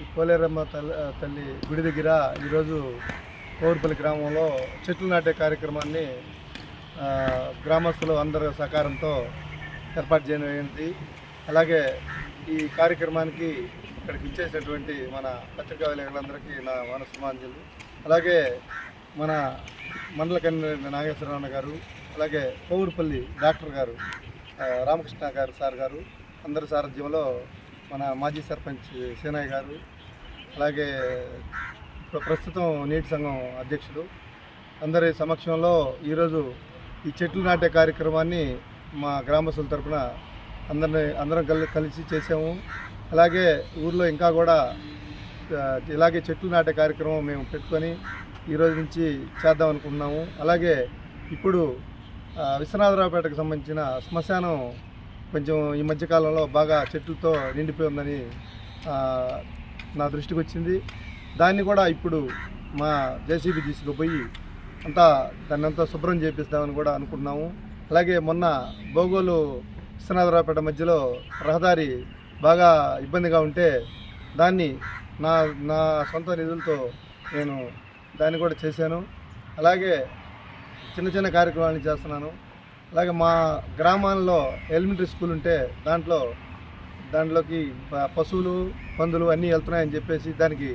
ఈ పోలేరమ్మ తల్లి తల్లి గుడి దగ్గర ఈరోజు కోరుపల్లి గ్రామంలో చెట్లు నాటే కార్యక్రమాన్ని గ్రామస్తులు అందరి సహకారంతో ఏర్పాటు చేయమైనది అలాగే ఈ కార్యక్రమానికి ఇక్కడికి ఇచ్చేసినటువంటి మన పత్రికా విలేకరులందరికీ నా మనస్సుమాంజలు. అలాగే మన మండల కన్వీనర్ నాగేశ్వరరావు గారు అలాగే కోవూరుపల్లి డాక్టర్ గారు రామకృష్ణ గారు సార్ గారు అందరి సారథ్యంలో మన మాజీ సర్పంచ్ సేనాయ్ గారు అలాగే ప్రస్తుతం నీటి సంఘం అధ్యక్షుడు అందరి సమక్షంలో ఈరోజు ఈ చెట్లు నాటే కార్యక్రమాన్ని మా గ్రామస్తుల తరఫున అందరిని అందరం కలి కలిసి చేసాము అలాగే ఊర్లో ఇంకా కూడా ఇలాగే చెట్లు నాటే కార్యక్రమం మేము పెట్టుకొని ఈరోజు నుంచి చేద్దాం అనుకుంటున్నాము. అలాగే ఇప్పుడు విశ్వనాథరావుపేటకు సంబంధించిన శ్మశానం కొంచెం ఈ మధ్యకాలంలో బాగా చెట్లతో నిండిపోయి ఉందని నా దృష్టికి వచ్చింది. దాన్ని కూడా ఇప్పుడు మా జేసీబీ తీసుకుపోయి అంతా దాన్ని అంతా శుభ్రం చేపిస్తామని కూడా అనుకుంటున్నాము. అలాగే మొన్న బోగోలు విశ్వనాథరావుపేట మధ్యలో రహదారి బాగా ఇబ్బందిగా ఉంటే దాన్ని నా నా సొంత నిధులతో నేను దాన్ని కూడా చేశాను. అలాగే చిన్న చిన్న కార్యక్రమాలను చేస్తున్నాను. అలాగే మా గ్రామాల్లో ఎలిమెంటరీ స్కూల్ ఉంటే దాంట్లో దాంట్లోకి పశువులు పందులు అన్నీ వెళ్తున్నాయని చెప్పేసి దానికి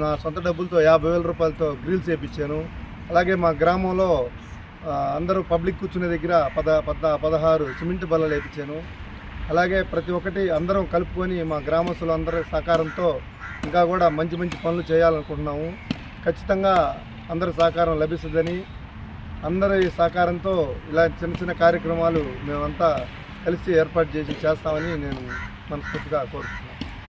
నా సొంత డబ్బులతో యాభై వేల రూపాయలతో గ్రిల్స్ వేయించాను అలాగే మా గ్రామంలో అందరూ పబ్లిక్ కూర్చునే దగ్గర పద పద పదహారు సిమెంట్ బల్లలు వేయించాను అలాగే ప్రతి ఒక్కటి అందరం కలుపుకొని మా గ్రామస్తులు అందరి సహకారంతో ఇంకా కూడా మంచి మంచి పనులు చేయాలనుకుంటున్నాము. ఖచ్చితంగా అందరి సహకారం లభిస్తుందని అందరి సహకారంతో ఇలా చిన్న చిన్న కార్యక్రమాలు మేమంతా కలిసి ఏర్పాటు చేసి చేస్తామని నేను మనస్ఫూర్తిగా కోరుతున్నాను